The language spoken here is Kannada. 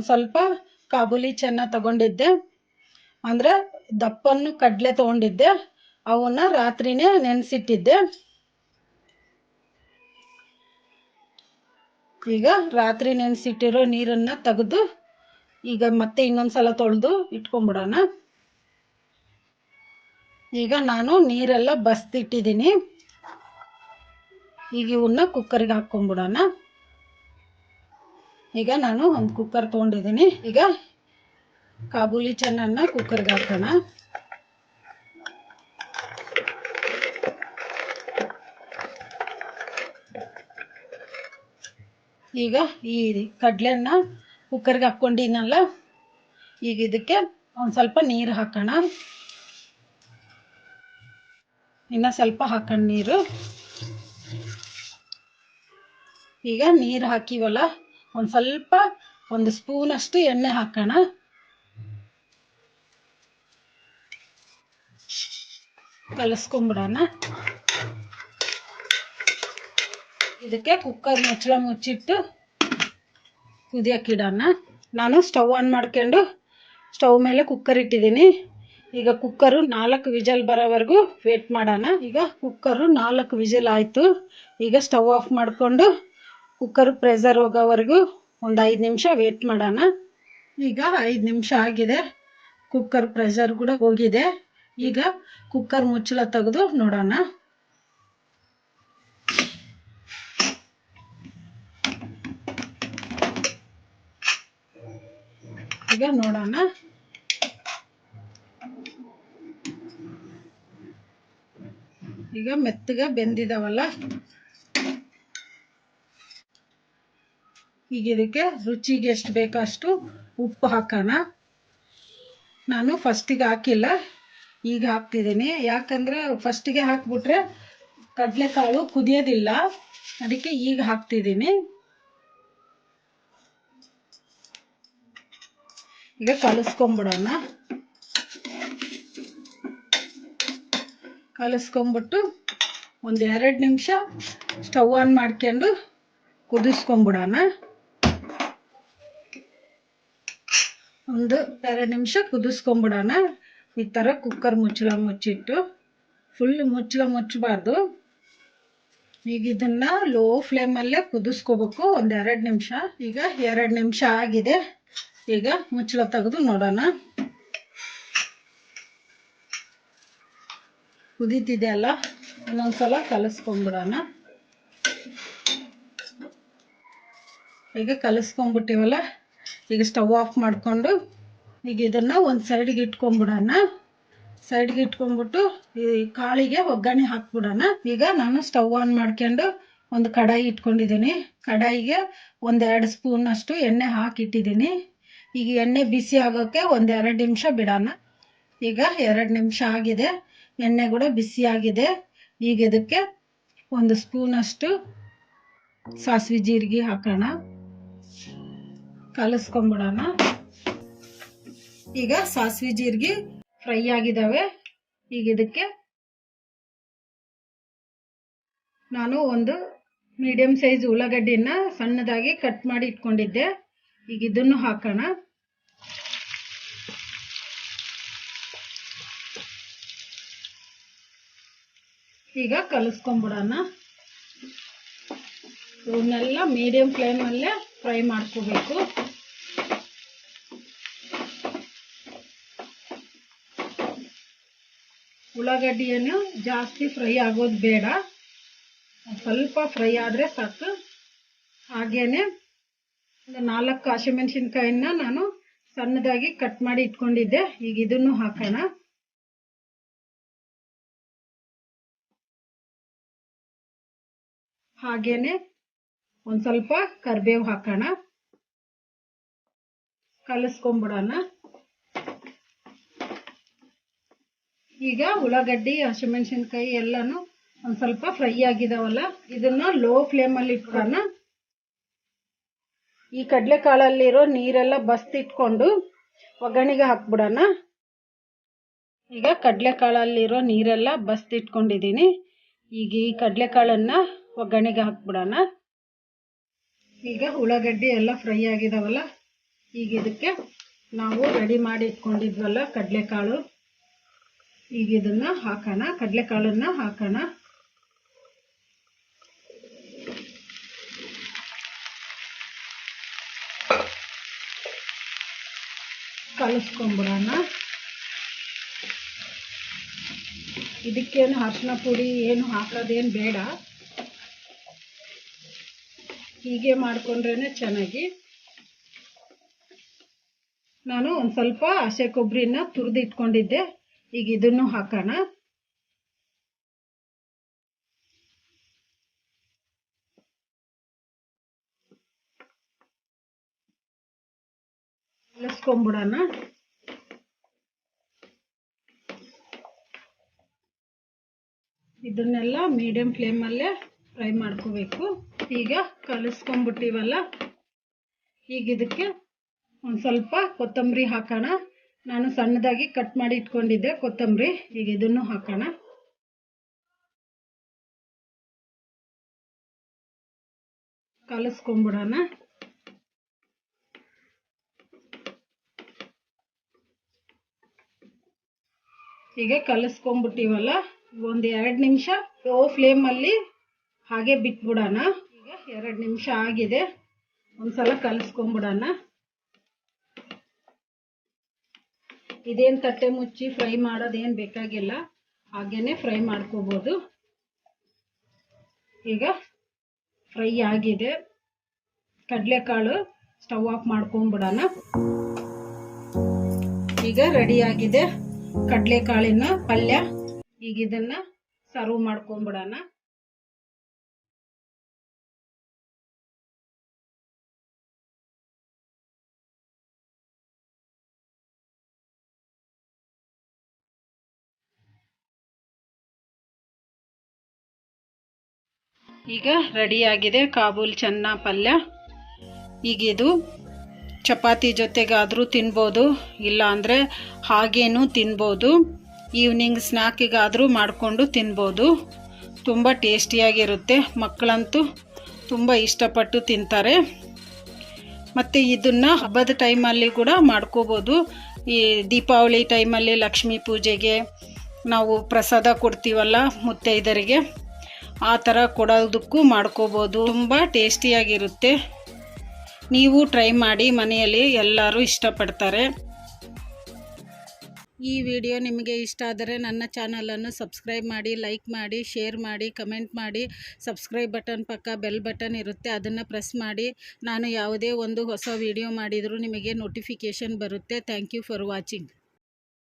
ಒಂದು ಸ್ವಲ್ಪ ಕಾಬೂಲಿ ಚೆನ್ನ ತಗೊಂಡಿದ್ದೆ. ಅಂದರೆ ದಪ್ಪನ್ನು ಕಡಲೆ ತಗೊಂಡಿದ್ದೆ. ಅವನ್ನ ರಾತ್ರಿನೇ ನೆನೆಸಿಟ್ಟಿದ್ದೆ. ಈಗ ರಾತ್ರಿ ನೆನೆಸಿಟ್ಟಿರೋ ನೀರನ್ನು ತೆಗೆದು ಈಗ ಮತ್ತೆ ಇನ್ನೊಂದು ಸಲ ತೊಳೆದು ಇಟ್ಕೊಂಡ್ಬಿಡೋಣ. ಈಗ ನಾನು ನೀರೆಲ್ಲ ಬಸ್ದಿಟ್ಟಿದ್ದೀನಿ ಈಗ ಇವನ್ನ ಕುಕ್ಕರ್ಗೆ ಹಾಕ್ಕೊಂಡ್ಬಿಡೋಣ. ಈಗ ನಾನು ಒಂದು ಕುಕ್ಕರ್ ತೊಗೊಂಡಿದ್ದೀನಿ. ಈಗ ಕಾಬೂಲಿ ಚೆನ್ನನ್ನ ಕುಕ್ಕರ್ಗೆ ಹಾಕೋಣ. ಈಗ ಈ ಕಡಲೆನ ಕುಕ್ಕರ್ಗೆ ಹಾಕ್ಕೊಂಡಿನಲ್ಲ ಈಗ ಇದಕ್ಕೆ ಒಂದು ಸ್ವಲ್ಪ ನೀರು ಹಾಕೋಣ. ಇನ್ನು ಸ್ವಲ್ಪ ಹಾಕೋಣ ನೀರು. ಈಗ ನೀರು ಹಾಕಿವಲ್ಲ ಒಂದು ಸ್ವಲ್ಪ ಒಂದು ಸ್ಪೂನ್ ಅಷ್ಟು ಎಣ್ಣೆ ಹಾಕೋಣ. ಕಲಸ್ಕೊಂಬಿಡೋಣ ಇದಕ್ಕೆ ಕುಕ್ಕರ್ ಮುಚ್ಚಳ ಮುಚ್ಚಿಟ್ಟು ಕುದಿಯೋಕ್ಕಿಡೋಣ. ನಾನು ಸ್ಟವ್ ಆನ್ ಮಾಡ್ಕೊಂಡು ಸ್ಟವ್ ಮೇಲೆ ಕುಕ್ಕರ್ ಇಟ್ಟಿದ್ದೀನಿ. ಈಗ ಕುಕ್ಕರು ನಾಲ್ಕು ವಿಜಲ್ ಬರೋವರೆಗೂ ವೇಟ್ ಮಾಡೋಣ. ಈಗ ಕುಕ್ಕರು ನಾಲ್ಕು ವಿಜಲ್ ಆಯಿತು. ಈಗ ಸ್ಟವ್ ಆಫ್ ಮಾಡಿಕೊಂಡು ಕುಕ್ಕರ್ ಪ್ರೆಷರ್ ಹೋಗೋವರೆಗೂ ಒಂದು ಐದು ನಿಮಿಷ ವೇಟ್ ಮಾಡೋಣ. ಈಗ ಐದು ನಿಮಿಷ ಆಗಿದೆ. ಕುಕ್ಕರ್ ಪ್ರೆಷರ್ ಕೂಡ ಹೋಗಿದೆ. ಈಗ ಕುಕ್ಕರ್ ಮುಚ್ಚಳ ತೆಗೆದು ನೋಡೋಣ. ಈಗ ನೋಡೋಣ. ಈಗ ಮೆತ್ತಗೆ ಬೆಂದಿದಾವಲ್ಲ? ಈಗ ಇದಕ್ಕೆ ರುಚಿಗೆ ಎಷ್ಟು ಬೇಕೋ ಅಷ್ಟು ಉಪ್ಪು ಹಾಕೋಣ. ನಾನು ಫಸ್ಟಿಗೆ ಹಾಕಿಲ್ಲ, ಈಗ ಹಾಕ್ತಿದ್ದೀನಿ. ಯಾಕಂದರೆ ಫಸ್ಟಿಗೆ ಹಾಕ್ಬಿಟ್ರೆ ಕಡಲೆಕಾಳು ಕುದಿಯೋದಿಲ್ಲ. ಅದಕ್ಕೆ ಈಗ ಹಾಕ್ತಿದ್ದೀನಿ. ಈಗ ಕಲಿಸ್ಕೊಂಬಿಡೋಣ. ಕಲಿಸ್ಕೊಂಬಿಟ್ಟು ಒಂದು ಎರಡು ನಿಮಿಷ ಸ್ಟವ್ ಆನ್ ಮಾಡ್ಕೊಂಡು ಕುದಿಸ್ಕೊಂಬಿಡೋಣ. ಒಂದು ಎರಡು ನಿಮಿಷ ಕುದಿಸ್ಕೊಂಬಿಡೋಣ. ಈ ಥರ ಕುಕ್ಕರ್ ಮುಚ್ಚಳ ಮುಚ್ಚಿಟ್ಟು ಫುಲ್ ಮುಚ್ಚಳ ಮುಚ್ಚಬಾರ್ದು. ಈಗ ಇದನ್ನ ಲೋ ಫ್ಲೇಮಲ್ಲೇ ಕುದಿಸ್ಕೋಬೇಕು. ಒಂದು ಎರಡು ನಿಮಿಷ. ಈಗ ಎರಡು ನಿಮಿಷ ಆಗಿದೆ. ಈಗ ಮುಚ್ಚಳ ತೆಗೆದು ನೋಡೋಣ. ಕುದೀತಿದೆ ಅಲ್ಲ? ಇನ್ನೊಂದ್ಸಲ ಕಲಿಸ್ಕೊಂಬಿಡೋಣ. ಈಗ ಕಲಿಸ್ಕೊಂಬಿಟ್ಟಿವಲ್ಲ? ಈಗ ಸ್ಟವ್ ಆಫ್ ಮಾಡಿಕೊಂಡು ಈಗ ಇದನ್ನು ಒಂದು ಸೈಡಿಗೆ ಇಟ್ಕೊಂಬಿಡೋಣ ಸೈಡ್ಗೆ ಇಟ್ಕೊಂಡ್ಬಿಟ್ಟು ಈ ಕಾಳಿಗೆ ಒಗ್ಗರಣೆ ಹಾಕ್ಬಿಡೋಣ. ಈಗ ನಾನು ಸ್ಟವ್ ಆನ್ ಮಾಡ್ಕೊಂಡು ಒಂದು ಕಡಾಯಿ ಇಟ್ಕೊಂಡಿದ್ದೀನಿ. ಕಡಾಯಿಗೆ ಒಂದೆರಡು ಸ್ಪೂನಷ್ಟು ಎಣ್ಣೆ ಹಾಕಿಟ್ಟಿದ್ದೀನಿ. ಈಗ ಎಣ್ಣೆ ಬಿಸಿ ಆಗೋಕ್ಕೆ ಒಂದೆರಡು ನಿಮಿಷ ಬಿಡೋಣ. ಈಗ ಎರಡು ನಿಮಿಷ ಆಗಿದೆ. ಎಣ್ಣೆ ಕೂಡ ಬಿಸಿ ಆಗಿದೆ. ಈಗ ಇದಕ್ಕೆ ಒಂದು ಸ್ಪೂನಷ್ಟು ಸಾಸಿವೆ ಜೀರಿಗೆ ಹಾಕೋಣ. ಕಲಿಸ್ಕೊಂಬಿಡೋಣ. ಈಗ ಸಾಸಿವೆ ಜೀರಿಗೆ ಫ್ರೈ ಆಗಿದ್ದಾವೆ. ಈಗ ಇದಕ್ಕೆ ನಾನು ಒಂದು ಮೀಡಿಯಂ ಸೈಜ್ ಉಳ್ಳಾಗಡ್ಡಿನ ಸಣ್ಣದಾಗಿ ಕಟ್ ಮಾಡಿ ಇಟ್ಕೊಂಡಿದ್ದೆ. ಈಗ ಇದನ್ನು ಹಾಕೋಣ. ಈಗ ಕಲಿಸ್ಕೊಂಬಿಡೋಣ. ಇವನ್ನೆಲ್ಲ ಮೀಡಿಯಂ ಫ್ಲೇಮಲ್ಲೇ ಫ್ರೈ ಮಾಡ್ಕೋಬೇಕು. ಉಳ್ಳಾಗಡ್ಡಿಯನ್ನು ಜಾಸ್ತಿ ಫ್ರೈ ಆಗೋದು ಬೇಡ. ಸ್ವಲ್ಪ ಫ್ರೈ ಆದರೆ ಸಾಕು. ಹಾಗೇನೆ ಒಂದು ನಾಲ್ಕು ಹಸಿಮೆಣಸಿನ್ಕಾಯಿನ ನಾನು ಸಣ್ಣದಾಗಿ ಕಟ್ ಮಾಡಿ ಇಟ್ಕೊಂಡಿದ್ದೆ. ಈಗ ಇದನ್ನು ಹಾಕೋಣ. ಹಾಗೇನೆ ಒಂದು ಸ್ವಲ್ಪ ಕರಿಬೇವು ಹಾಕೋಣ. ಕಲಸ್ಕೊಂಬಿಡೋಣ. ಈಗ ಉಳ್ಳಾಗಡ್ಡಿ, ಹಸಿಮೆಣಸಿನ್ಕಾಯಿ ಎಲ್ಲಾನು ಒಂದು ಸ್ವಲ್ಪ ಫ್ರೈ ಆಗಿದಾವಲ್ಲ, ಇದನ್ನ ಲೋ ಫ್ಲೇಮಲ್ಲಿ ಇಟ್ಕೊಳ್ಳೋಣ. ಈ ಕಡಲೆಕಾಳಲ್ಲಿರೋ ನೀರೆಲ್ಲ ಬಸ್ತಿಟ್ಕೊಂಡು ಒಗ್ಗರಣೆಗೆ ಹಾಕ್ಬಿಡೋಣ. ಈಗ ಕಡಲೆಕಾಳಲ್ಲಿರೋ ನೀರೆಲ್ಲ ಬಸ್ತಿಟ್ಕೊಂಡಿದ್ದೀನಿ. ಈಗ ಈ ಕಡಲೆಕಾಳನ್ನ ಒಗ್ಗರಣೆಗೆ ಹಾಕ್ಬಿಡೋಣ. ಈಗ ಉಳ್ಳಾಗಡ್ಡಿ ಎಲ್ಲ ಫ್ರೈ ಆಗಿದಾವಲ್ಲ, ಈಗ ಇದಕ್ಕೆ ನಾವು ರೆಡಿ ಮಾಡಿ ಇಟ್ಕೊಂಡಿದ್ವಲ್ಲ ಕಡಲೆಕಾಳು. ಈಗ ಇದನ್ನ ಹಾಕೋಣ, ಕಡಲೆಕಾಳನ್ನ ಹಾಕೋಣ. ಕಲಿಸ್ಕೊಂಬಿಡೋಣ ಇದಕ್ಕೇನು ಅರ್ಶಿನ ಪುಡಿ ಏನು ಹಾಕೋದೇನು ಬೇಡ. ಹೀಗೆ ಮಾಡಿಕೊಂಡ್ರೇ ಚೆನ್ನಾಗಿ. ನಾನು ಒಂದು ಸ್ವಲ್ಪ ಹಸೆ ಕೊಬ್ಬರಿನ ತುರಿದು ಇಟ್ಕೊಂಡಿದ್ದೆ ಈಗ ಇದನ್ನು ಹಾಕೋಣ. ಕಲಿಸ್ಕೊಂಬಿಡೋಣ. ಇದನ್ನೆಲ್ಲ ಮೀಡಿಯಂ ಫ್ಲೇಮಲ್ಲೇ ಫ್ರೈ ಮಾಡ್ಕೋಬೇಕು. ಈಗ ಕಲಿಸ್ಕೊಂಬಿಟ್ಟಿವಲ್ಲ ಈಗ ಇದಕ್ಕೆ ಒಂದು ಸ್ವಲ್ಪ ಕೊತ್ತಂಬರಿ ಹಾಕೋಣ. ನಾನು ಸಣ್ಣದಾಗಿ ಕಟ್ ಮಾಡಿ ಇಟ್ಕೊಂಡಿದ್ದೆ ಕೊತ್ತಂಬರಿ. ಈಗ ಇದನ್ನು ಹಾಕೋಣ. ಕಲಿಸ್ಕೊಂಬಿಡೋಣ ಈಗ ಕಲಿಸ್ಕೊಂಬಿಟ್ಟಿವಲ್ಲ ಒಂದು ಎರಡು ನಿಮಿಷ ಲೋ ಫ್ಲೇಮಲ್ಲಿ ಹಾಗೆ ಬಿಟ್ಬಿಡೋಣ. ಎರಡು ನಿಮಿಷ ಆಗಿದೆ. ಒಂದ್ಸಲ ಕಲಿಸ್ಕೊಂಬಿಡೋಣ. ಇದೇನು ತಟ್ಟೆ ಮುಚ್ಚಿ ಫ್ರೈ ಮಾಡೋದೇನು ಬೇಕಾಗಿಲ್ಲ. ಹಾಗೇನೆ ಫ್ರೈ ಮಾಡ್ಕೋಬೋದು. ಈಗ ಫ್ರೈ ಆಗಿದೆ. ಕಡಲೆಕಾಳು ಸ್ಟವ್ ಆಫ್ ಮಾಡ್ಕೊಂಬಿಡೋಣ. ಈಗ ರೆಡಿ ಆಗಿದೆ ಕಡಲೆಕಾಳಿನ ಪಲ್ಯ. ಈಗ ಇದನ್ನ ಸರ್ವ್ ಮಾಡ್ಕೊಂಬಿಡೋಣ. ಈಗ ರೆಡಿಯಾಗಿದೆ ಕಾಬೂಲ್ ಚೆನ್ನ ಪಲ್ಯ. ಈಗ ಇದು ಚಪಾತಿ ಜೊತೆಗಾದರೂ ತಿನ್ಬೋದು, ಇಲ್ಲ ಅಂದರೆ ಹಾಗೇನೂ ತಿನ್ಬೋದು. ಈವ್ನಿಂಗ್ ಸ್ನ್ಯಾಕಿಗಾದರೂ ಮಾಡಿಕೊಂಡು ತಿನ್ಬೋದು. ತುಂಬ ಟೇಸ್ಟಿಯಾಗಿರುತ್ತೆ. ಮಕ್ಕಳಂತೂ ತುಂಬ ಇಷ್ಟಪಟ್ಟು ತಿಂತಾರೆ. ಮತ್ತು ಇದನ್ನು ಹಬ್ಬದ ಟೈಮಲ್ಲಿ ಕೂಡ ಮಾಡ್ಕೋಬೋದು. ಈ ದೀಪಾವಳಿ ಟೈಮಲ್ಲಿ ಲಕ್ಷ್ಮೀ ಪೂಜೆಗೆ ನಾವು ಪ್ರಸಾದ ಕೊಡ್ತೀವಲ್ಲ ಮುತ್ತೈದರಿಗೆ. ಆ ಥರ ಕೊಡೋದಕ್ಕೂ ಮಾಡ್ಕೋಬೋದು. ತುಂಬ ಟೇಸ್ಟಿಯಾಗಿರುತ್ತೆ. ನೀವು ಟ್ರೈ ಮಾಡಿ, ಮನೆಯಲ್ಲಿ ಎಲ್ಲರೂ ಇಷ್ಟಪಡ್ತಾರೆ. ಈ ವಿಡಿಯೋ ನಿಮಗೆ ಇಷ್ಟ ಆದರೆ ನನ್ನ ಚಾನಲನ್ನು ಸಬ್ಸ್ಕ್ರೈಬ್ ಮಾಡಿ, ಲೈಕ್ ಮಾಡಿ, ಶೇರ್ ಮಾಡಿ, ಕಮೆಂಟ್ ಮಾಡಿ. ಸಬ್ಸ್ಕ್ರೈಬ್ ಬಟನ್ ಪಕ್ಕ ಬೆಲ್ ಬಟನ್ ಇರುತ್ತೆ, ಅದನ್ನು ಪ್ರೆಸ್ ಮಾಡಿ. ನಾನು ಯಾವುದೇ ಒಂದು ಹೊಸ ವಿಡಿಯೋ ಮಾಡಿದರೂ ನಿಮಗೆ ನೋಟಿಫಿಕೇಷನ್ ಬರುತ್ತೆ. Thank you for watching.